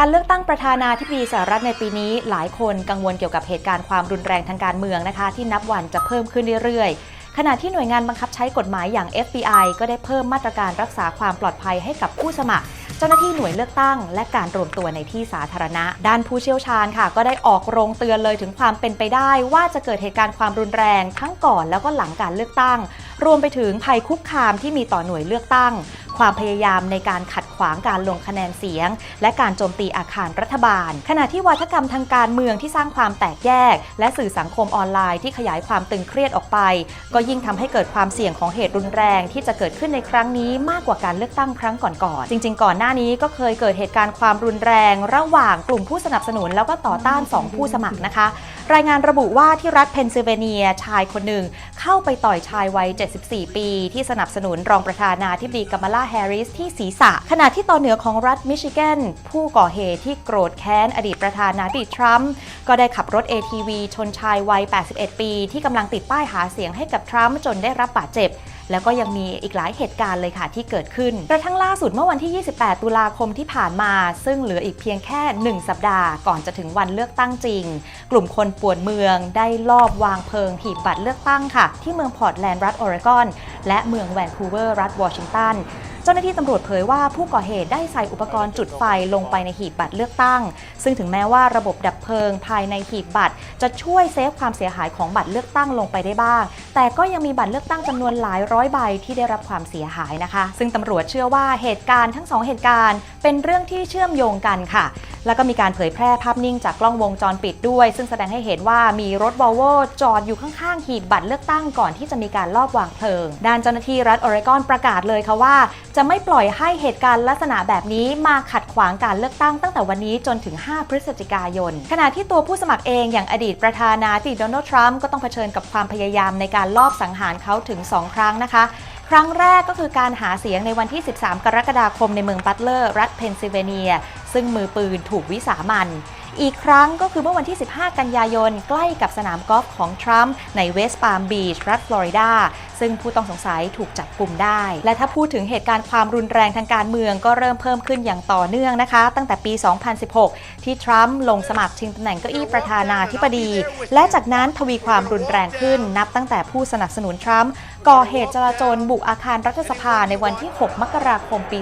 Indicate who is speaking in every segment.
Speaker 1: การเลือกตั้งประธานาธิบดีสหรัฐในปีนี้ หลายคนกังวลเกี่ยวกับเหตุการณ์ความรุนแรงทางการเมืองนะคะ ที่นับวันจะเพิ่มขึ้นเรื่อยๆ ขณะที่หน่วยงานบังคับใช้กฎหมายอย่าง FBI ก็ได้เพิ่มมาตรการรักษาความปลอดภัยให้กับผู้สมัคร เจ้าหน้าที่หน่วยเลือกตั้ง และการรวมตัวในที่สาธารณะ ด้านผู้เชี่ยวชาญค่ะ ก็ได้ออกโรงเตือนเลยถึงความเป็นไปได้ ว่าจะเกิดเหตุการณ์ความรุนแรงทั้งก่อนแล้วก็หลังการเลือกตั้ง รวมไปถึงภัยคุกคามที่มีต่อหน่วยเลือกตั้ง ความพยายามในการขัดขวางการลงคะแนนเสียง และการโจมตีอาคารรัฐบาล ขณะที่วัฒกรรมทางการเมืองที่สร้างความแตกแยก และสื่อสังคมออนไลน์ที่ขยายความตึงเครียดออกไป ก็ยิ่งทำให้เกิดความเสี่ยงของเหตุรุนแรง ที่จะเกิดขึ้นในครั้งนี้มากกว่าการเลือกตั้งครั้งก่อนๆจริง ๆ ก่อนหน้านี้ก็เคยเกิดเหตุการณ์ความรุนแรง ระหว่างกลุ่มผู้สนับสนุนแล้วก็ต่อต้านสองผู้สมัครนะคะ รายงานระบุว่าที่รัฐเพนซิลเวเนียชายคนหนึ่ง เข้าไปต่อยชายวัย 74 ปี ที่สนับสนุนรองประธานาธิบดีกัมมาลาแฮร์ริสที่ศีรษะ ขณะที่ตอนเหนือของรัฐมิชิแกนผู้ก่อเหตุที่โกรธแค้นอดีตประธานาธิบดีทรัมป์ก็ได้ขับรถ ATV ชนชายวัย 81 ปี ที่กำลังติดป้ายหาเสียงให้กับทรัมป์จนได้รับบาดเจ็บ แล้วก็ยังมีอีกหลายเหตุการณ์เลยค่ะที่เกิดขึ้นกระทั่งล่าสุดเมื่อวันที่ 28 ตุลาคมที่ผ่านมา ซึ่งเหลืออีกเพียงแค่ 1 สัปดาห์ก่อนจะถึงวันเลือกตั้งจริง กลุ่มคนป่วนเมืองได้ลอบวางเพลิงหีบบัตรเลือกตั้งค่ะ ที่เมืองพอร์ตแลนด์รัฐออริกอนและเมืองแวนคูเวอร์รัฐวอชิงตัน จ้าหน้าที่ตำรวจเผยว่าผู้ก่อเหตุได้ใส่อุปกรณ์จุดไฟลงไปในหีบบัตรเลือกตั้ง ซึ่งถึงแม้ว่าระบบดับเพลิงภายในหีบบัตร จะช่วยเซฟความเสียหายของบัตรเลือกตั้งลงไปได้บ้าง แต่ก็ยังมีบัตรเลือกตั้งจำนวนหลายร้อยใบที่ได้รับความเสียหายนะคะ ซึ่งตำรวจเชื่อว่าเหตุการณ์ทั้งสองเหตุการณ์ เป็นเรื่องที่เชื่อมโยงกันค่ะ แล้วก็มีการเผยแพร่ภาพนิ่งจากกล้องวงจรปิดด้วย ซึ่งแสดงให้เห็นว่ามีรถวอลโวจอดอยู่ข้างๆหีบบัตรเลือกตั้งก่อนที่จะมีการลอบวางเพลิง ด้านเจ้าหน้าที่รัฐออริกอนประกาศเลยค่ะว่า จะไม่ปล่อยให้เหตุการณ์ลักษณะแบบนี้มาขัดขวางการเลือกตั้งตั้งแต่วันนี้จนถึง 5 พฤศจิกายน ขณะที่ตัวผู้สมัครเองอย่างอดีตประธานาธิบดีโดนัลด์ทรัมป์ก็ต้องเผชิญกับความพยายามในการลอบสังหารเขาถึง 2 ครั้งนะคะครั้งแรกก็คือการหาเสียงในวันที่ 13 กรกฎาคมในเมืองบัตเลอร์ รัฐเพนซิลเวเนีย ซึ่งมือปืนถูกวิสามันอีกครั้งก็คือเมื่อวันที่ 15 กันยายน ใกล้กับสนามกอล์ฟของทรัมป์ในเวสต์ปาล์มบีช รัฐฟลอริดา ซึ่งผู้ต้องสงสัยถูกจับกลุ่มได้ และถ้าพูดถึงเหตุการณ์ความรุนแรงทางการเมืองก็เริ่มเพิ่มขึ้นอย่างต่อเนื่องนะคะ ตั้งแต่ปี 2016 ที่ทรัมป์ลงสมัครชิงตำแหน่งเก้าอี้ประธานาธิบดี และจากนั้นทวีความรุนแรงขึ้นนับตั้งแต่ผู้สนับสนุนทรัมป์ก่อเหตุจลาจลบุกอาคารรัฐสภาในวันที่ 6 มกราคม ปี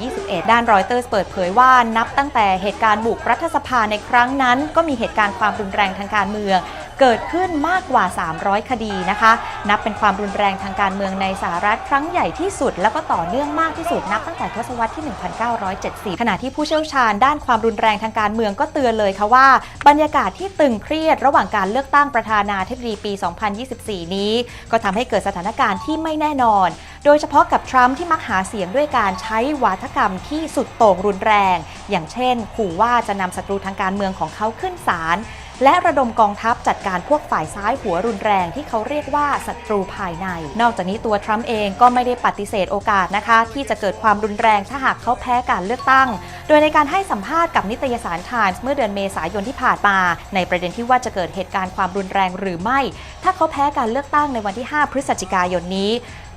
Speaker 1: 2021 ด้านรอยเตอร์สเปิดเผยว่านับตั้งแต่เหตุการณ์บุกรัฐสภาในครั้งนั้น ก็มีเหตุการณ์ความรุนแรงทางการเมือง เกิดขึ้นมากกว่า 300 คดีนะคะ นับเป็นความรุนแรงทางการเมืองในสหรัฐครั้งใหญ่ที่สุด แล้วก็ต่อเนื่องมากที่สุดนับตั้งแต่ทศวรรษที่ 1970 ขณะที่ผู้เชี่ยวชาญด้านความรุนแรงทางการเมืองก็เตือนเลยค่ะว่า บรรยากาศที่ตึงเครียดระหว่างการเลือกตั้งประธานาธิบดีปี 2024 นี้ ก็ทำให้เกิดสถานการณ์ที่ไม่แน่นอน โดยเฉพาะกับทรัมป์ที่มักหาเสียงด้วยการใช้วาทกรรมที่สุดโต่งรุนแรง อย่างเช่นขู่ว่าจะนำศัตรูทางการเมืองของเขาขึ้นศาล และระดมกองทัพจัดการพวกฝ่ายซ้ายหัวรุนแรงที่เขาเรียกว่าศัตรูภายใน นอกจากนี้ตัวทรัมป์เองก็ไม่ได้ปฏิเสธโอกาสนะคะ ที่จะเกิดความรุนแรงถ้าหากเขาแพ้การเลือกตั้ง โดยในการให้สัมภาษณ์กับนิตยสาร Times เมื่อเดือนเมษายนที่ผ่านมา ในประเด็นที่ว่าจะเกิดเหตุการณ์ความรุนแรงหรือไม่ ถ้าเขาแพ้การเลือกตั้งในวันที่ 5 พฤศจิกายนนี้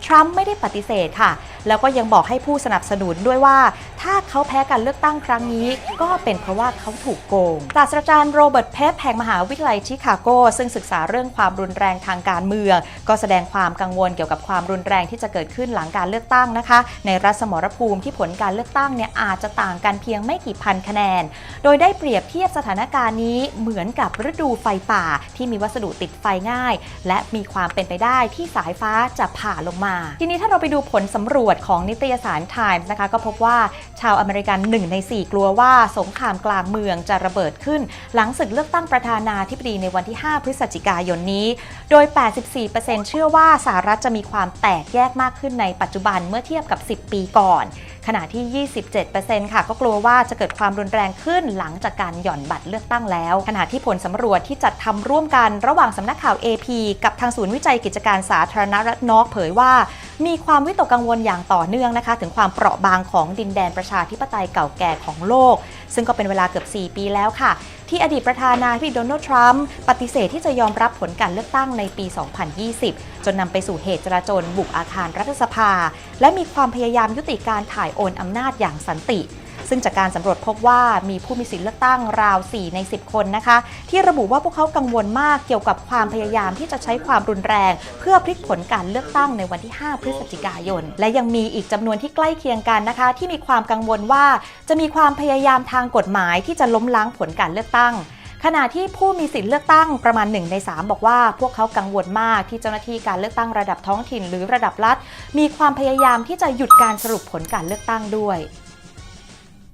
Speaker 1: ทรัมป์ไม่ได้ปฏิเสธค่ะ แล้วก็ยังบอกให้ผู้สนับสนุนด้วยว่า ถ้าเขาแพ้การเลือกตั้งครั้งนี้ ก็เป็นเพราะว่าเขาถูกโกง ศาสตราจารย์โรเบิร์ตเพปแห่งมหาวิทยาลัยชิคาโก ซึ่งศึกษาเรื่องความรุนแรงทางการเมือง ก็แสดงความกังวลเกี่ยวกับความรุนแรงที่จะเกิดขึ้นหลังการเลือกตั้งนะคะ ในรัฐสมรภูมิที่ผลการเลือกตั้งเนี่ยอาจจะต่างกันเพียงไม่กี่พันคะแนน โดยได้เปรียบเทียบสถานการณ์นี้เหมือนกับฤดูไฟป่าที่มีวัสดุติดไฟง่าย และมีความเป็นไปได้ที่สายฟ้าจะผ่าลงมา ทีนี้ถ้าเราไปดูผลสำรวจของนิตยสาร Times นะคะก็พบว่าชาวอเมริกันหนึ่งใน 4 กลัวว่าสงครามกลางเมืองจะระเบิดขึ้น หลังศึกเลือกตั้งประธานาธิบดีในวันที่ 5 พฤศจิกายนนี้ โดย 84%เชื่อว่าสหรัฐจะมีความแตกแยกมากขึ้นในปัจจุบันเมื่อเทียบกับ 10 ปีก่อนขณะที่ 27%ค่ะก็กลัวว่าจะเกิดความรุนแรงขึ้นหลังจากการหย่อนบัตรเลือกตั้งแล้ว ขณะที่ผลสำรวจที่จัดทำร่วมกันระหว่างสำนักข่าว AP กับทางศูนย์วิจัยกิจการสาธารณรัฐนอกเผยว่า มีความวิตกกังวลอย่างต่อเนื่องนะคะ ถึงความเปราะบางของดินแดนประชาธิปไตยเก่าแก่ของโลก ซึ่งก็เป็นเวลาเกือบ 4 ปีแล้วค่ะ ที่อดีตประธานาธิบดีโดนัลด์ทรัมป์ปฏิเสธที่จะยอมรับผลการเลือกตั้งในปี 2020 จนนำไปสู่เหตุจราจนบุกอาคารรัฐสภา และมีความพยายามยุติการถ่ายโอนอำนาจอย่างสันติ ซึ่งจากการสำรวจพบว่ามีผู้มีสิทธิเลือกตั้งราว 4 ใน 10 คนนะคะ ที่ระบุว่าพวกเขากังวลมากเกี่ยวกับความพยายามที่จะใช้ความรุนแรง เพื่อพลิกผลการเลือกตั้งในวันที่ 5 พฤศจิกายน และยังมีอีกจำนวนที่ใกล้เคียงกันนะคะ ที่มีความกังวลว่าจะมีความพยายามทางกฎหมายที่จะล้มล้างผลการเลือกตั้งขณะที่ผู้มีสิทธิเลือกตั้งประมาณ 1 ใน 3 บอกว่า พวกเขากังวลมากที่เจ้าหน้าที่การเลือกตั้งระดับท้องถิ่นหรือระดับรัฐ มีความพยายามที่จะหยุดการสรุปผลการเลือกตั้งด้วย